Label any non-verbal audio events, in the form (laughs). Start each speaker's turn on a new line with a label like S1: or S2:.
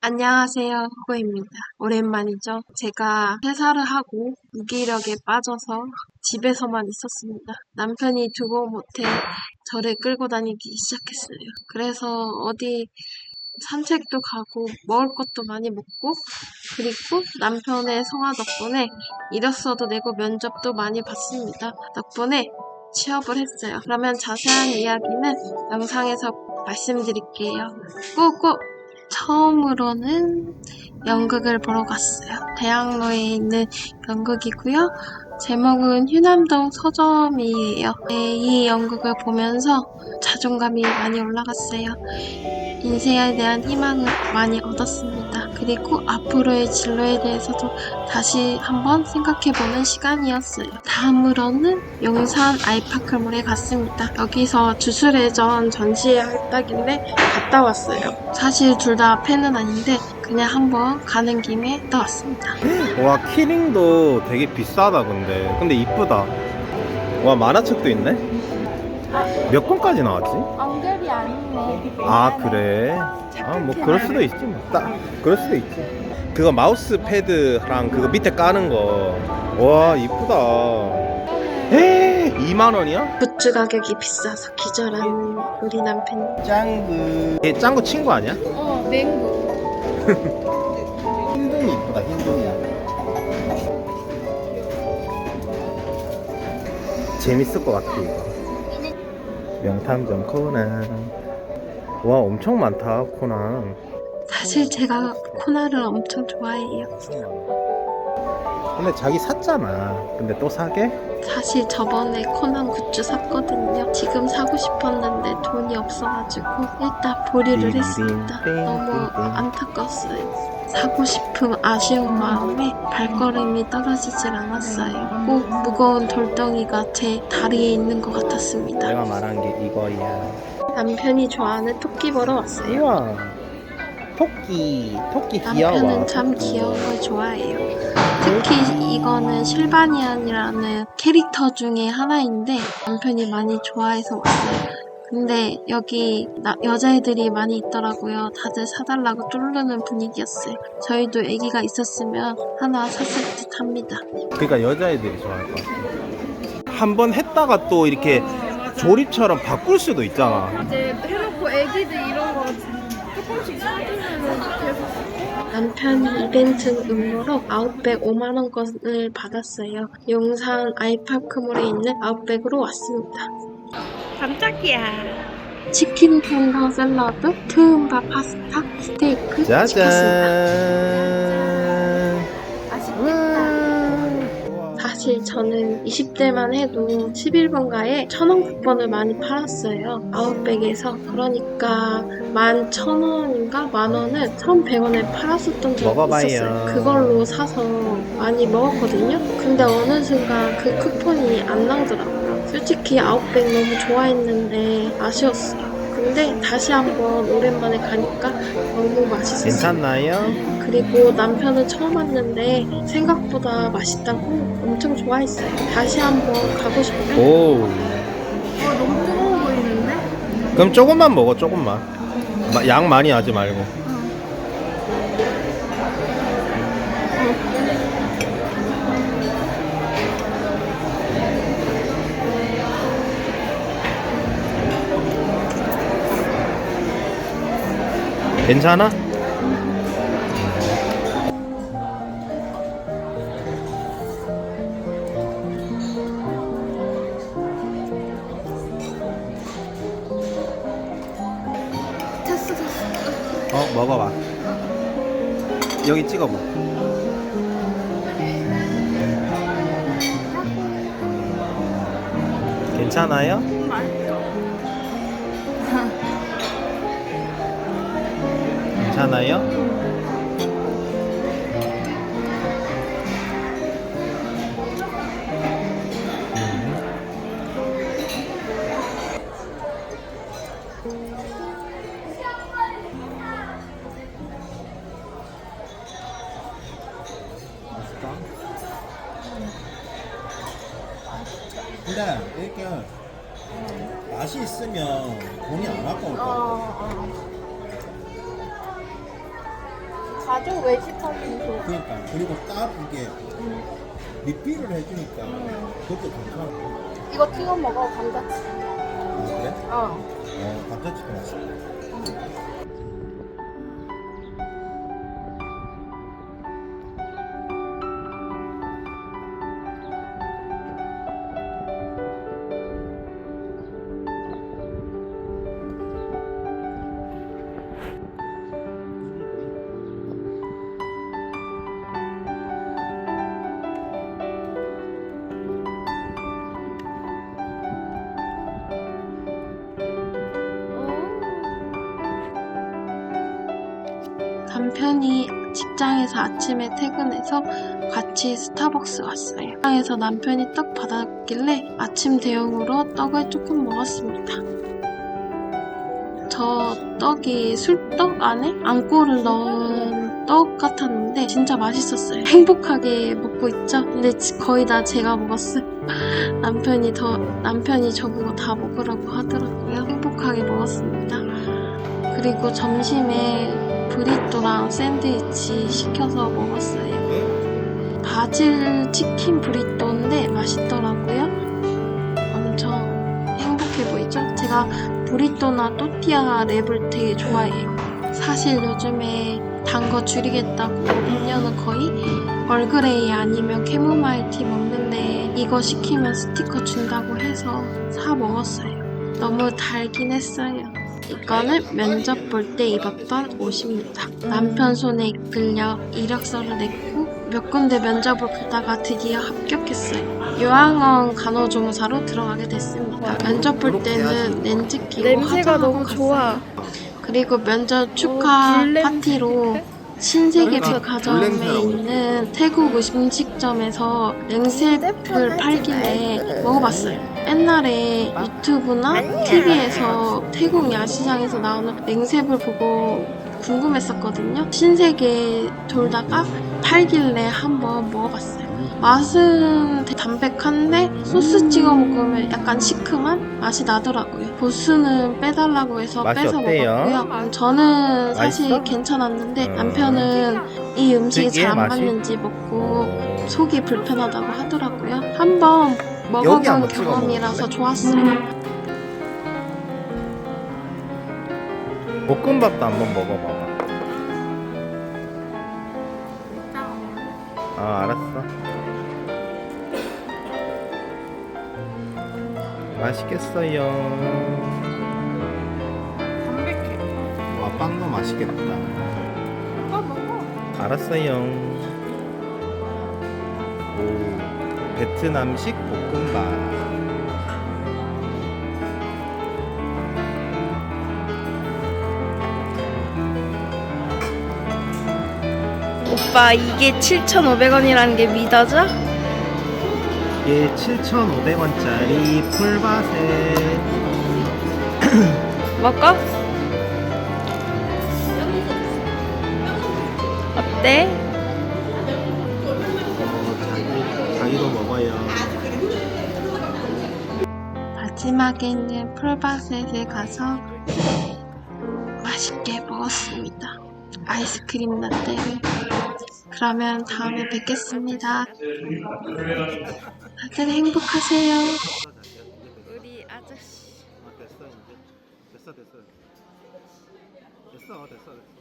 S1: 안녕하세요. 후보입니다. 오랜만이죠. 제가 퇴사를 하고 무기력에 빠져서 집에서만 있었습니다. 남편이 두고 못해 저를 끌고 다니기 시작했어요. 그래서 어디 산책도 가고 먹을 것도 많이 먹고 그리고 남편의 성화 덕분에 이력서도 내고 면접도 많이 봤습니다. 덕분에 취업을 했어요. 그러면 자세한 이야기는 영상에서 말씀드릴게요. 꼭꼭 처음으로는 연극을 보러 갔어요. 대학로에 있는 연극이고요. 제목은 휴남동 서점이에요. 네, 이 연극을 보면서 자존감이 많이 올라갔어요. 인생에 대한 희망을 많이 얻었습니다. 그리고 앞으로의 진로에 대해서도 다시 한번 생각해보는 시간이었어요. 다음으로는 용산 아이파크몰에 갔습니다. 여기서 주술회전 전시회 했다길래 갔다 왔어요. 사실 둘 다 팬은 아닌데 그냥 한번 가는 김에 갔다 왔습니다.
S2: 와 키링도 되게 비싸다 근데 근데 이쁘다 와 만화책도 있네 몇 권까지 나왔지?
S3: 엉결이 아니네.
S2: 아 그래 아 뭐 그럴 수도 있지 뭐 딱 그럴 수도 있지 그거 마우스 패드랑 그거 밑에 까는 거 와 이쁘다 에 2만 원이야?
S1: 굿즈 가격이 비싸서 기절한 우리 남편.
S2: 짱구 얘 짱구 친구 아니야?
S3: 어, 맹구. (laughs)
S2: 흰둥이 이쁘다 흰둥이 재밌을 것 같아 이거 명탐정 코난 와 엄청 많다 코난
S1: 사실 제가 코나를 엄청 좋아해요.
S2: 근데 자기 샀잖아 근데 또 사게?
S1: 사실 저번에 코난 굿즈 샀거든요. 지금 사고 싶었는데 돈이 없어가지고 일단 보류를 했습니다. 너무 안타까웠어요. 사고 싶은 아쉬운 마음에 발걸음이 떨어지질 않았어요. 꼭 무거운 돌덩이가 제 다리에 있는 것 같았습니다.
S2: 내가 말한 게 이거야
S1: 남편이 좋아하는 토끼 보러 왔어요.
S2: 우와 토끼 토끼 귀여워
S1: 남편은 참 귀여운 걸 좋아해요. 특히 이거는 실바니안이라는 캐릭터 중에 하나인데 남편이 많이 좋아해서 왔어요. 근데 여기 나- 여자애들이 많이 있더라고요. 다들 사달라고 쫄르는 분위기였어요. 저희도 아기가 있었으면 하나 샀을 듯 합니다.
S2: 그러니까 여자애들이 좋아할 것 같아 한번 했다가 또 이렇게 조립처럼 바꿀 수도 있잖아
S3: 이제 해놓고 애기들 이런 거 조금씩 사주면은 계속
S1: 남편이 이벤트 음료로 아웃백 5만원권을 받았어요. 용산 아이파크몰에 있는 아웃백으로 왔습니다.
S3: 깜짝이야.
S1: 치킨 햄버 샐러드, 트음밥 파스타, 스테이크 시켰습니다.
S2: 짜잔.
S1: 사실 저는 20대만 해도 11번가에 천원 쿠폰을 많이 팔았어요. 아웃백에서. 그러니까 만 천원인가 만원을 1100원에 팔았었던 적이
S2: 먹어봐요.
S1: 있었어요. 그걸로 사서 많이 먹었거든요. 근데 어느 순간 그 쿠폰이 안 나오더라고요. 솔직히 아웃백 너무 좋아했는데 아쉬웠어요. 근데 다시 한번 오랜만에 가니까 너무 맛있었어요.
S2: 괜찮나요?
S1: 그리고 남편은 처음 왔는데 생각보다 맛있다고 엄청 좋아했어요. 다시 한번 가고 싶어요.
S2: 오.
S3: 어, 너무 뜨거워 보이는데?
S2: 그럼 조금만 먹어, 조금만. 마- 양 많이 하지 말고. 괜찮아?
S3: 됐어, 됐어.
S2: 어, 먹어봐. 여기 찍어봐. 괜찮아요? 괜찮아요?
S4: 근데 이렇게 맛이 있으면 돈이 안 아까울 것 같아.
S3: 어, 어. 가족 외식하기 좋아.
S4: 그러니까 그리고 딱 이게 리필을 해주니까 그것도 괜찮아.
S3: 이거 찍어 먹어 감자칩.
S4: 아 그래?
S3: 어.
S4: 어 감자칩도 맛있다.
S1: 남편이 직장에서 아침에 퇴근해서 같이 스타벅스 갔어요. 직장에서 남편이 떡 받았길래 아침 대용으로 떡을 조금 먹었습니다. 저 떡이 술떡 안에 앙꼬를 넣은 떡 같았는데 진짜 맛있었어요. 행복하게 먹고 있죠? 근데 지- 거의 다 제가 먹었어요. (laughs) 남편이 더 남편이 저보고 다 먹으라고 하더라고요. 행복하게 먹었습니다. 그리고 점심에 브리또랑 샌드위치 시켜서 먹었어요. 바질 치킨 브리또인데 맛있더라고요. 엄청 행복해 보이죠? 제가 브리또나 또띠아 랩을 되게 좋아해요. 사실 요즘에 단 거 줄이겠다고 음료는 거의 얼그레이 아니면 캐모마일 티 먹는데 이거 시키면 스티커 준다고 해서 사 먹었어요. 너무 달긴 했어요. 이거는 면접 볼 때 입었던 옷입니다. 남편 손에 이끌려 이력서를 냈고 몇 군데 면접을 보다가 드디어 합격했어요. 요양원 간호조무사로 들어가게 됐습니다. 면접 볼 때는 렌즈 끼고
S3: 냄새가 너무
S1: 갔어요.
S3: 좋아.
S1: 그리고 면접 축하. 파티로 신세계 백화점에
S2: 귤 냄새라고
S1: 있는 태국 음식점에서 냉셉을 팔길래 먹어봤어요. 옛날에 유튜브나 TV에서 태국 야시장에서 나오는 냉셉을 보고 궁금했었거든요. 신세계 돌다가 팔길래 한번 먹어봤어요. 맛은 되게 담백한데 소스 찍어 먹으면 약간 시큼한 맛이 나더라고요. 보스는 빼달라고 해서
S2: 맛이
S1: 빼서
S2: 어때요?
S1: 먹었고요. 저는 사실
S2: 맛있어?
S1: 괜찮았는데
S2: 음.
S1: 남편은 이 음식이
S2: 특이해,
S1: 잘안
S2: 맛이?
S1: 맞는지 먹고
S2: 어.
S1: 속이 불편하다고 하더라고요. 한번
S2: 여기
S1: 먹어본 경험이라서? 좋았어요.
S2: 볶음밥도 한번 먹어봐봐. 아 알았어. 맛있겠어요.
S3: 담백해.
S2: 와 빵도 맛있겠다.
S3: 먹어 먹어.
S2: 알았어요. 오 베트남식 볶음밥.
S3: 오빠 이게 7,500원이라는 게 믿어져?
S2: 이게 7,500원짜리 풀밭에 (clears throat)
S3: 먹어? 어때?
S2: 자기, 자기 도 먹어요.
S1: 마지막에 있는 풀바셋에 가서 맛있게 먹었습니다. 아이스크림 라떼를. 그러면 다음에 뵙겠습니다. 다들 행복하세요.
S3: 우리 아저씨
S2: 됐어 이제 됐어 됐어 됐어 됐어 됐어